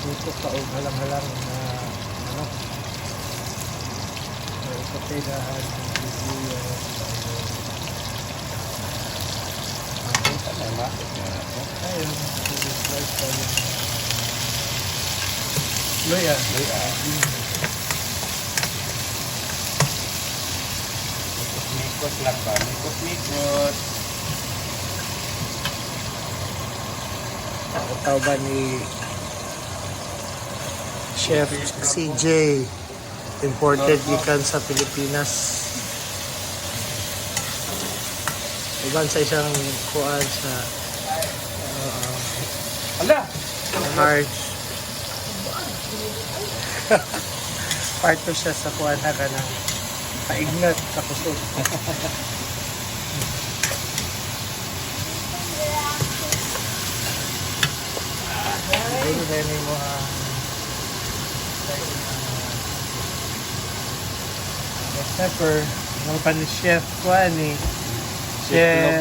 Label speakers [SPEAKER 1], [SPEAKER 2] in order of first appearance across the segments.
[SPEAKER 1] tutok ka o halang-halang na ano. So, ipatidahan ng video.
[SPEAKER 2] Ang na bakit nga ako.
[SPEAKER 1] Ayun, ko yung Loya.
[SPEAKER 2] Loya. Mikot lang ba? Mikot-mikot.
[SPEAKER 1] Ikaw ba ni Chef CJ imported gikan sa Pilipinas. Iban sa isang kuan sa uh,
[SPEAKER 2] Ala!
[SPEAKER 1] large part to siya sa kuan na ka ng paignat sa kusog Ayun din mo ang pepper ng pan ni chef kuan ni chef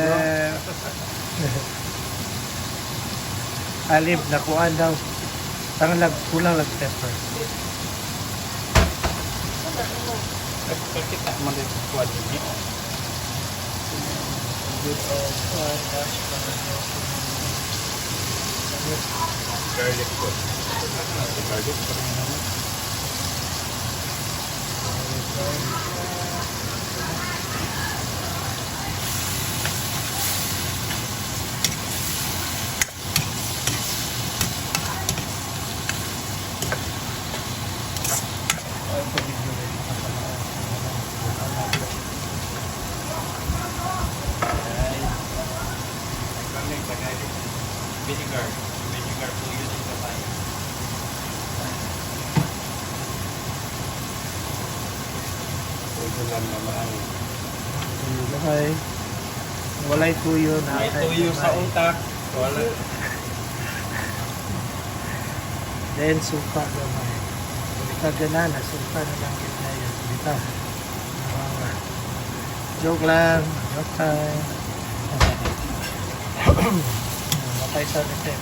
[SPEAKER 1] alib na kuan daw tangalag kulang lag pepper
[SPEAKER 2] Kita mo rin sa kuwan niyo.
[SPEAKER 1] good old kuan dash
[SPEAKER 2] Garlic ko. Garlic ko rin naman. Ay. Kami tagay. Vinegar. Vinegar po yun yung kapay. Ito lang naman.
[SPEAKER 1] Okay. Walay tuyo na.
[SPEAKER 2] May tuyo sa utak. Wala.
[SPEAKER 1] Then suka gamay. Lang yun na yun. Dito. Ah, joke lang. Joke time. Matay sa nito.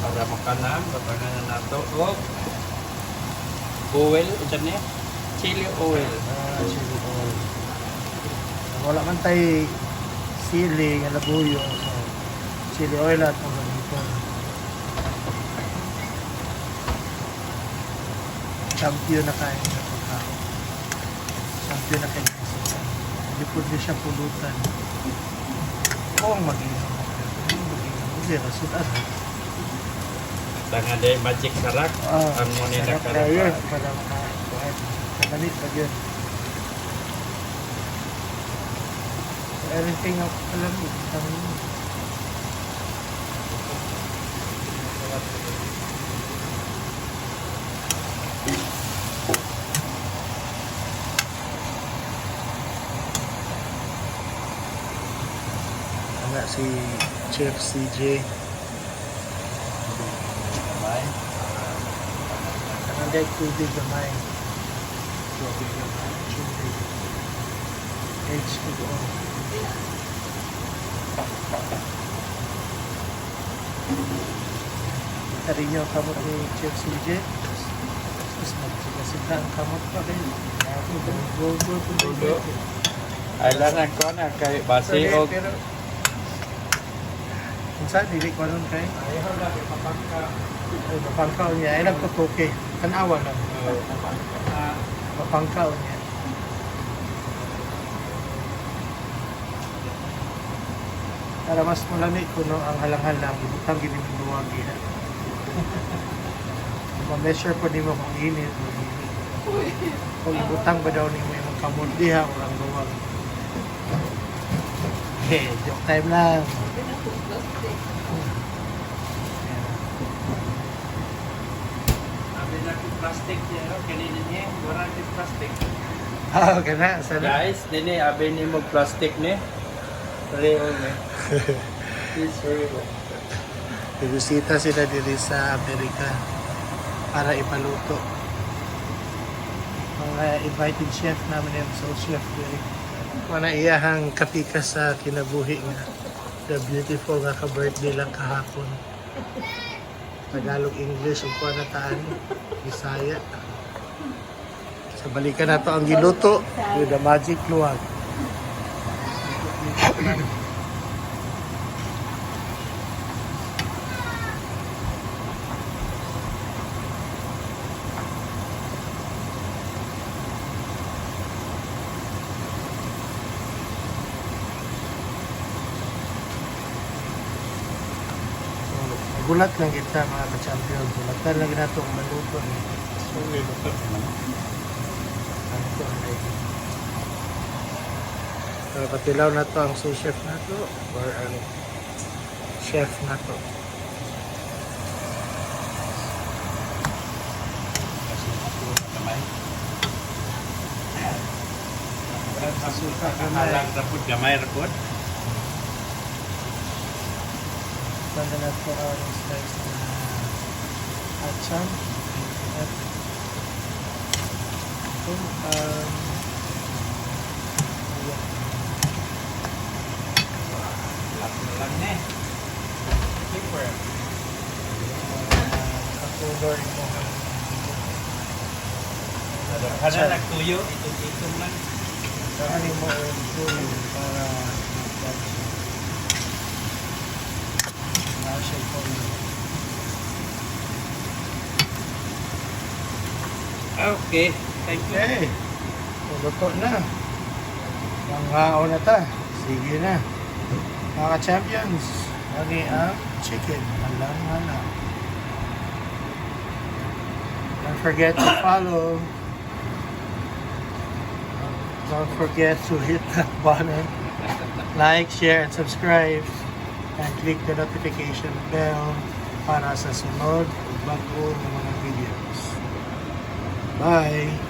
[SPEAKER 2] Para makanan, batangan na nato. Oh. Oil, ito niya. Chili oil.
[SPEAKER 1] Ah, chili oil. Wala man tayo sili, nga labuyo. So, chili oil at mga dito. Champion na kain sa pagkaon. Champion na kain sa. Hindi po di siya pulutan. Oo, mag-inom. Hindi, rasutan.
[SPEAKER 2] Tangan day magic sarak.
[SPEAKER 1] Ah,
[SPEAKER 2] Ang
[SPEAKER 1] sarap kayo.
[SPEAKER 2] karapa.
[SPEAKER 1] Para makakuhan. Kamalit pag yun. Everything of alam mo, kami Wala si Chef CJ.
[SPEAKER 2] May.
[SPEAKER 1] Ang dahil tubig gamay. Tubig gamay. Tubig. H2O. Tari nyo ang kamot ni Chef CJ. Tapos magsigasita ang kamot pa rin. Go, go, go, go, go.
[SPEAKER 2] Ay lang ko na kay basi
[SPEAKER 1] Pero-
[SPEAKER 2] og
[SPEAKER 1] Pero, kung saan, dili ko nun kay.
[SPEAKER 2] ayaw lang mapangka.
[SPEAKER 1] Ay, mapangkaw niya. Ay, nagtutuki. Tanawa lang.
[SPEAKER 2] Ah,
[SPEAKER 1] Mapangkaw niya. Para mas malamig ko no, ang halang-halang, ibutang gini mo luwagi na. Ma-measure ko ni mo kung init o init. Kung ibutang ba daw ni mo yung kamot diha o ang luwag. Okay, joke time lang.
[SPEAKER 2] Na plastic niya, no? kanina niya, wala yung plastic.
[SPEAKER 1] Ah, okay na. Sana.
[SPEAKER 2] Guys, dini abi ni mo plastic ni. Hurry up.
[SPEAKER 1] Bibisita sila dito sa Amerika para ipaluto. Mga invited chef namin yung so chef diri. Mana iyahang kapika sa kinabuhi nga. The beautiful nga ka-birthday lang kahapon. Tagalog, English, ug kuha na taan. Bisaya. Sa balikan na to ang giluto with the magic luwag. Gulat lang kita mga ka-champion. Gulatan lang na itong maluto. ni.
[SPEAKER 2] So, luto naman.
[SPEAKER 1] Ano to ang lady? So, patilaw na to ang sous chef na to or ang chef na to.
[SPEAKER 2] Kasi ako kamay.
[SPEAKER 1] Asuka
[SPEAKER 2] Kakahalang rapod gamay rapod.
[SPEAKER 1] Banda na to ang slice na atcham. At ito, um, ayan.
[SPEAKER 2] Lapo na lang eh. Super.
[SPEAKER 1] Uh, kakulor mo.
[SPEAKER 2] Kada nagtuyo, itong-itong lang.
[SPEAKER 1] Kakanin mo ang tuloy para po
[SPEAKER 2] Okay. Thank you.
[SPEAKER 1] Okay. Luto na. Manghao na ta. Sige na. Mga champions, lagi ang chicken. Alam hala. Don't forget to follow. Don't forget to hit that button. Like, share, and subscribe. And click the notification bell para sa sunod bago ng mga videos. Bye!